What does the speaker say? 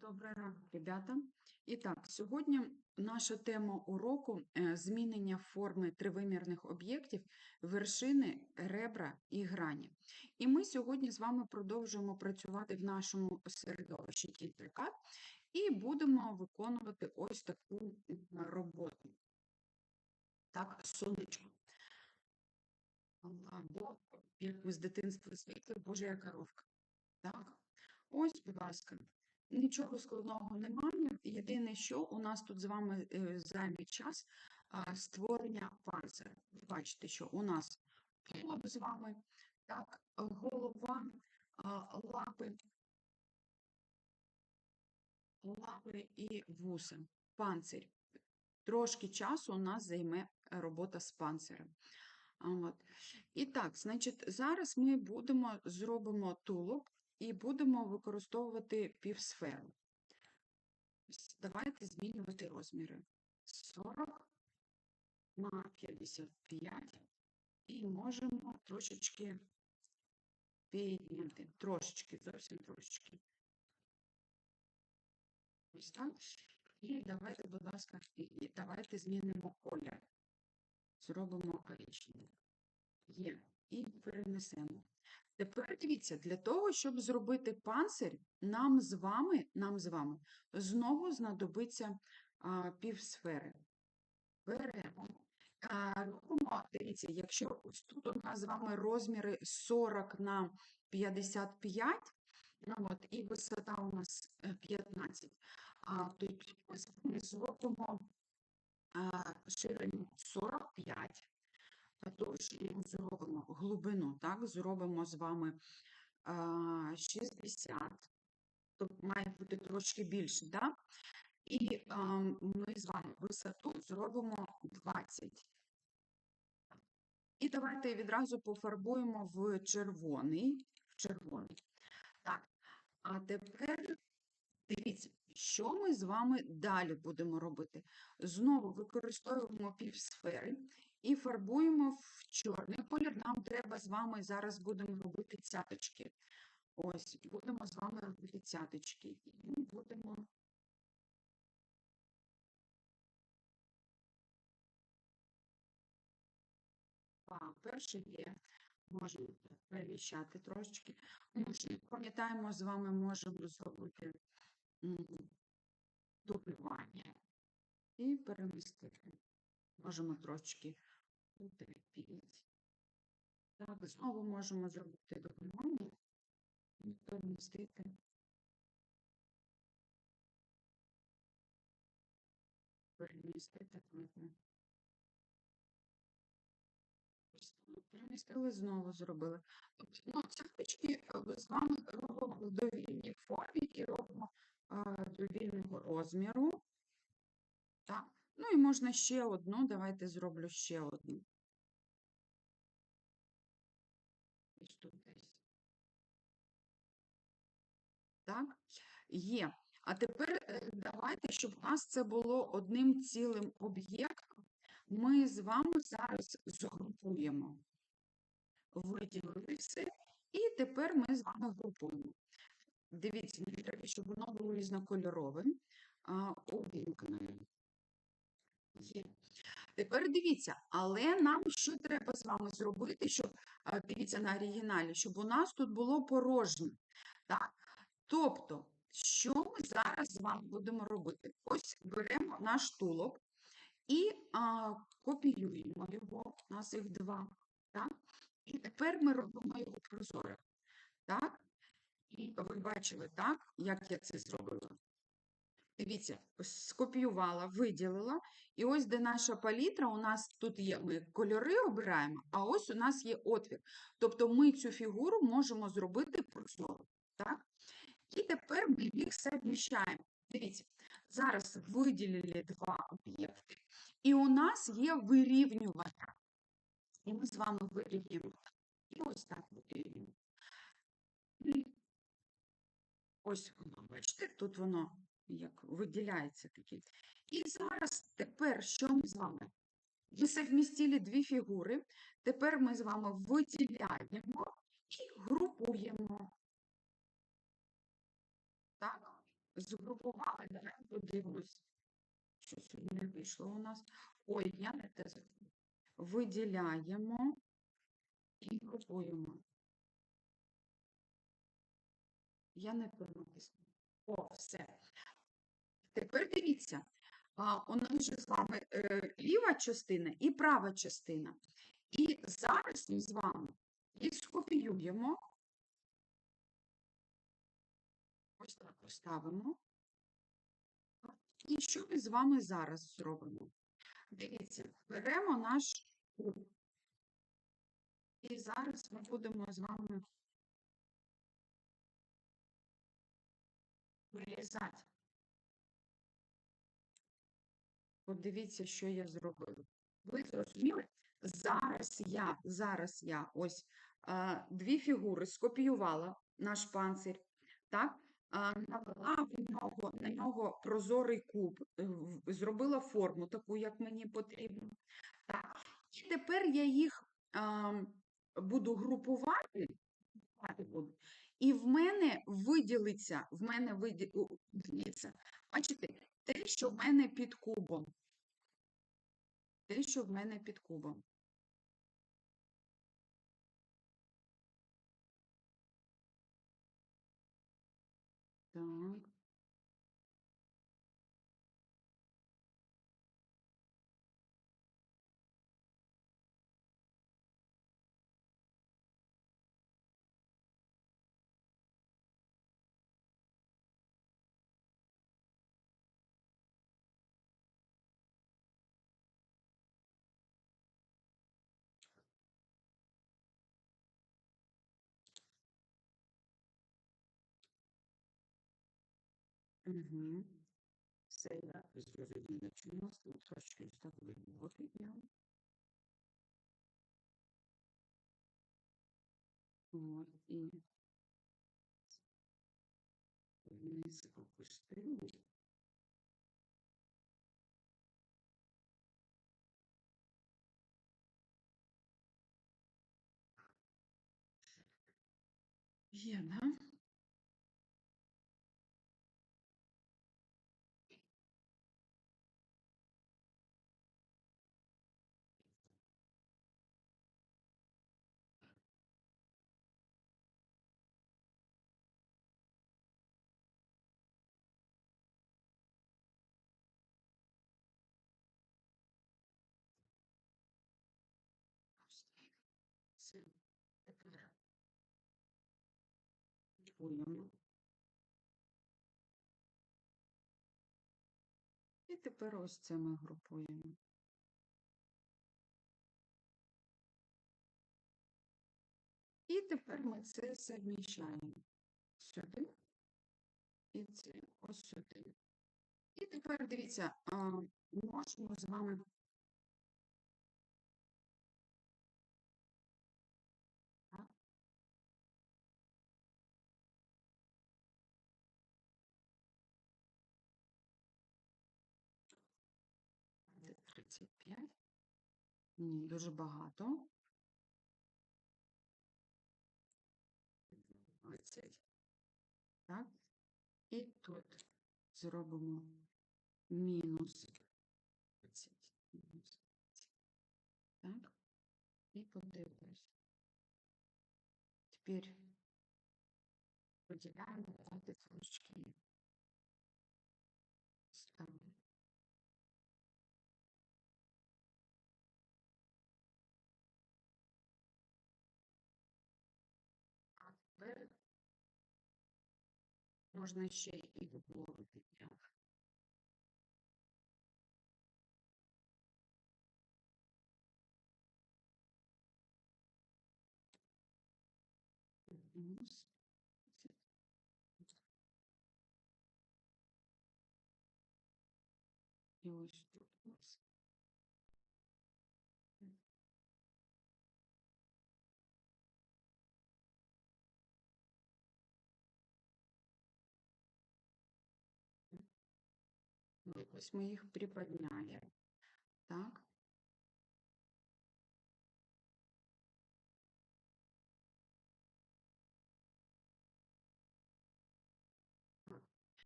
Добрий ранок, ребята. І так, сьогодні наша тема уроку е, змінення форми тривимірних об'єктів, вершини, ребра і грані. І ми сьогодні з вами продовжуємо працювати в нашому середовищі кінтрикат і будемо виконувати ось таку роботу. Так, сонечко. Або, як ви з дитинства звикли, Божа коровка. Так, ось, будь ласка. Нічого складного немає. Єдине, що у нас тут з вами е, займе час створення панцира. Ви бачите, що у нас тулуб з вами, так, голова, лапи, лапи і вуса. Панцир. Трошки часу у нас займе робота з панцирем. От. І так, значить, зараз ми будемо зробимо тулуб і будемо використовувати півсферу. Давайте змінювати розміри. 40 на 55 і можемо трошечки підняти. Трошечки, зовсім трошечки. Ось так. І давайте, будь ласка, і- давайте змінимо колір. Зробимо коричневий. Є. І перенесемо. Тепер дивіться, для того, щоб зробити панцир, нам з вами, нам з вами знову знадобиться а, півсфери. Беремо. А, робимо, дивіться, якщо ось тут у нас з вами розміри 40 на 55, ну от, і висота у нас е, 15, а тоді ми зробимо а, ширину 45, довжину зробимо глибину, так, зробимо з вами а, 60, тобто має бути трошки більше, да? І ми з вами висоту зробимо 20. І давайте відразу пофарбуємо в червоний. В червоний. Так, а тепер дивіться, що ми з вами далі будемо робити. Знову використовуємо півсфери і фарбуємо в чорний колір. Нам треба з вами зараз будемо робити цяточки. Ось, будемо з вами робити цяточки. І будемо А, перший є, можемо переміщати трошечки. Пам'ятаємо, з вами можемо зробити дублювання і перемістити. Можемо трошечки утерпіти. Так, знову можемо зробити дублювання і перемістити. Перемістити. так, Перемістили, знову зробили. Тобто, ну, цяточки е, ми з вами робимо в довільній формі і робимо а, довільного розміру. Так. Ну і можна ще одну. Давайте зроблю ще одну. Так, є. А тепер е, давайте, щоб у нас це було одним цілим об'єктом, ми з вами зараз згрупуємо. Виділили все. І тепер ми з вами групуємо. Дивіться, щоб воно було різнокольоровим. А, увімкнено. Тепер дивіться, але нам що треба з вами зробити, щоб, дивіться на оригіналі, щоб у нас тут було порожнє. Так? Тобто, що ми зараз з вами будемо робити? Ось беремо наш тулуб і а, копіюємо його, у нас їх два. Так? І тепер ми робимо його прозорим. Так? І ви бачили, так, як я це зробила? Дивіться, скопіювала, виділила. І ось де наша палітра, у нас тут є, ми кольори обираємо, а ось у нас є отвір. Тобто ми цю фігуру можемо зробити прозоро. Так? І тепер ми їх совміщаємо. Дивіться, зараз виділили два об'єкти, і у нас є вирівнювання. І ми з вами вирівнюємо. І ось так вирівнюємо. Ось воно, бачите, тут воно як виділяється таке. І зараз тепер що ми з вами? Ми совмістили дві фігури. Тепер ми з вами виділяємо і групуємо. Так? згрупували, давайте подивимось, що сьогодні не вийшло у нас. Ой, я не те. Виділяємо і групуємо. Я не перенаписала. О, все. Тепер дивіться, у нас же з вами е, ліва частина і права частина. І зараз ми з вами їх скопіюємо. Ось так поставимо. І що ми з вами зараз зробимо? Дивіться, беремо наш куб. І зараз ми будемо з вами вирізати. Подивіться, що я зробила. Ви зрозуміли? Зараз я, зараз я ось а, дві фігури скопіювала наш панцир, так? Навела в нього, на нього прозорий куб, е, зробила форму таку, як мені потрібно. Так. І тепер я їх а, буду групувати і в мене виділиться, в мене виділиться, бачите, те, що в мене під кубом. Те, що в мене під кубом. Так. Угу. Все, я зрозуміла, що у нас тут трошки так виглядає. От, і вниз опустили. Є, да? Все. Тепер групуємо. І тепер ось це ми групуємо. І тепер ми це совміщаємо сюди і це ось сюди. І тепер дивіться, можемо з вами 35. Ні, дуже багато. 20. Так. І тут зробимо мінус 20. Так. І подивимось. Тепер поділяємо можна ще і випловити підняти. Мінус. І ось тут у нас. Ось ми їх приподняли. Так.